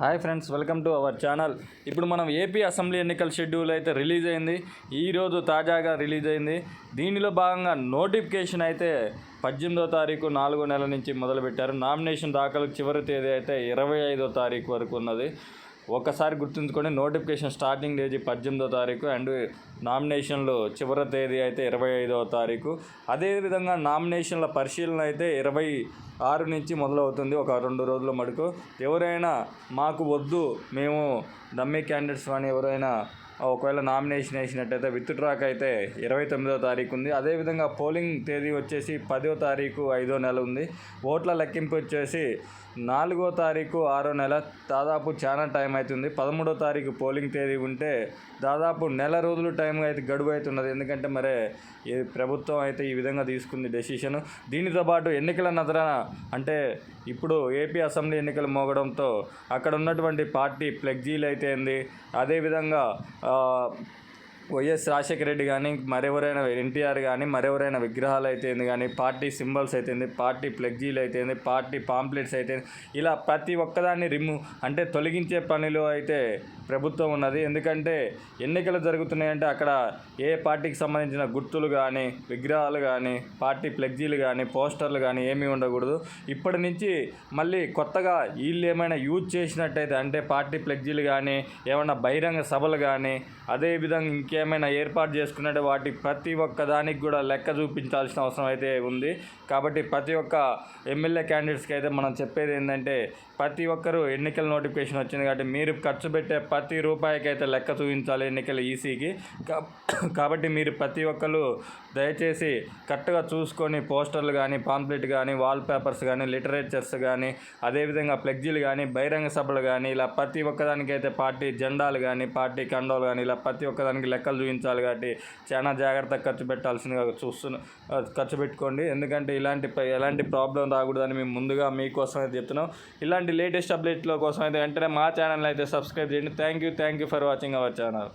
Hi friends welcome to our channel. ఇప్పుడు మనం AP assembly ఎన్నికల షెడ్యూల్ అయితే రిలీజ్ అయింది. ఈరోజు తాజాగా రిలీజ్ అయింది. దీనిలో భాగంగా నోటిఫికేషన్ అయితే పద్దెనిమిదో తారీఖు నాలుగో నెల నుంచి మొదలుపెట్టారు. నామినేషన్ దాఖలు చివరి తేదీ అయితే ఇరవై ఐదో తారీఖు వరకు ఉన్నది. ఒకసారి గుర్తుంచుకోండి నోటిఫికేషన్ స్టార్టింగ్ తేదీ పద్దెనిమిదో తారీఖు అండ్ నామినేషన్లు చివరి తేదీ అయితే ఇరవై ఐదవ తారీఖు. అదేవిధంగా నామినేషన్ల పరిశీలన అయితే ఇరవై ఆరు నుంచి మొదలవుతుంది ఒక రెండు రోజుల మటుకు. ఎవరైనా మాకు వద్దు మేము డమ్మీ క్యాండిడేట్స్ కానీ ఎవరైనా ఒకవేళ నామినేషన్ వేసినట్టయితే విత్ డ్రాక్ అయితే ఇరవై తొమ్మిదో తారీఖు ఉంది. అదేవిధంగా పోలింగ్ తేదీ వచ్చేసి పదో తారీఖు ఐదో నెల ఉంది. ఓట్ల లెక్కింపు వచ్చేసి నాలుగో తారీఖు ఆరో నెల దాదాపు చాలా టైం అవుతుంది పదమూడో తారీఖు పోలింగ్ తేదీ ఉంటే దాదాపు నెల రోజులు టైం అయితే గడువు అవుతున్నది. ఎందుకంటే మరి ఈ ప్రభుత్వం అయితే ఈ విధంగా తీసుకుంది డెసిషన్. దీనితో పాటు ఎన్నికల నదర అంటే ఇప్పుడు ఏపీ అసెంబ్లీ ఎన్నికలు మోగడంతో అక్కడ ఉన్నటువంటి పార్టీ ఫ్లెగ్జీలు అయితే అదేవిధంగా uh, వైఎస్ రాజశేఖర రెడ్డి కానీ మరెవరైనా ఎన్టీఆర్ కానీ మరెవరైనా విగ్రహాలు అయితేంది కానీ పార్టీ సింబల్స్ అయితేంది పార్టీ ఫ్లెగ్జీలు అయితేంది పార్టీ పాంప్లెట్స్ అయితే ఇలా ప్రతి ఒక్కదాన్ని రిమూవ్ అంటే తొలగించే పనిలో అయితే ప్రభుత్వం ఉన్నది. ఎందుకంటే ఎన్నికలు జరుగుతున్నాయంటే అక్కడ ఏ పార్టీకి సంబంధించిన గుర్తులు కానీ విగ్రహాలు కానీ పార్టీ ఫ్లెగ్జీలు కానీ పోస్టర్లు కానీ ఏమీ ఉండకూడదు. ఇప్పటి నుంచి మళ్ళీ కొత్తగా వీళ్ళు ఏమైనా యూజ్ చేసినట్టయితే అంటే పార్టీ ఫ్లెగ్జీలు కానీ ఏమైనా బహిరంగ సభలు కానీ అదేవిధంగా ఇంకేమైనా ఏర్పాటు చేసుకున్నట్టే వాటి ప్రతి ఒక్క దానికి కూడా లెక్క చూపించాల్సిన అవసరం అయితే ఉంది. కాబట్టి ప్రతి ఒక్క ఎమ్మెల్యే క్యాండిడేట్స్కి అయితే మనం చెప్పేది ఏంటంటే ప్రతి ఒక్కరూ ఎన్నికల నోటిఫికేషన్ వచ్చింది కాబట్టి మీరు ఖర్చు పెట్టే ప్రతి రూపాయికైతే లెక్క చూపించాలి ఎన్నికల ఈసీకి. కాబట్టి మీరు ప్రతి ఒక్కరు దయచేసి కరెక్ట్గా చూసుకొని పోస్టర్లు కానీ పాంప్లెట్ కానీ వాల్ పేపర్స్ కానీ లిటరేచర్స్ కానీ అదేవిధంగా ఫ్లెక్సీలు కానీ బహిరంగ సభలు కానీ ఇలా ప్రతి ఒక్కదానికైతే పార్టీ జెండాలు కానీ పార్టీ కండోలు కానీ ఇలా ప్రతి ఒక్కదానికి లెక్కలు చూపించాలి కాబట్టి చాలా జాగ్రత్తగా ఖర్చు పెట్టాల్సిందిగా చూస్తున్న ఖర్చు పెట్టుకోండి. ఎందుకంటే ఇలాంటి ఎలాంటి ప్రాబ్లం రాకూడదని మేము ముందుగా మీకోసం చెప్తున్నాం. ఇలాంటి ఇలాంటి లేటెస్ట్ అప్డేట్ల కోసం అయితే వెంటనే మా ఛానల్ అయితే సబ్స్క్రైబ్ చేయండి. Thank you thank you for watching our channel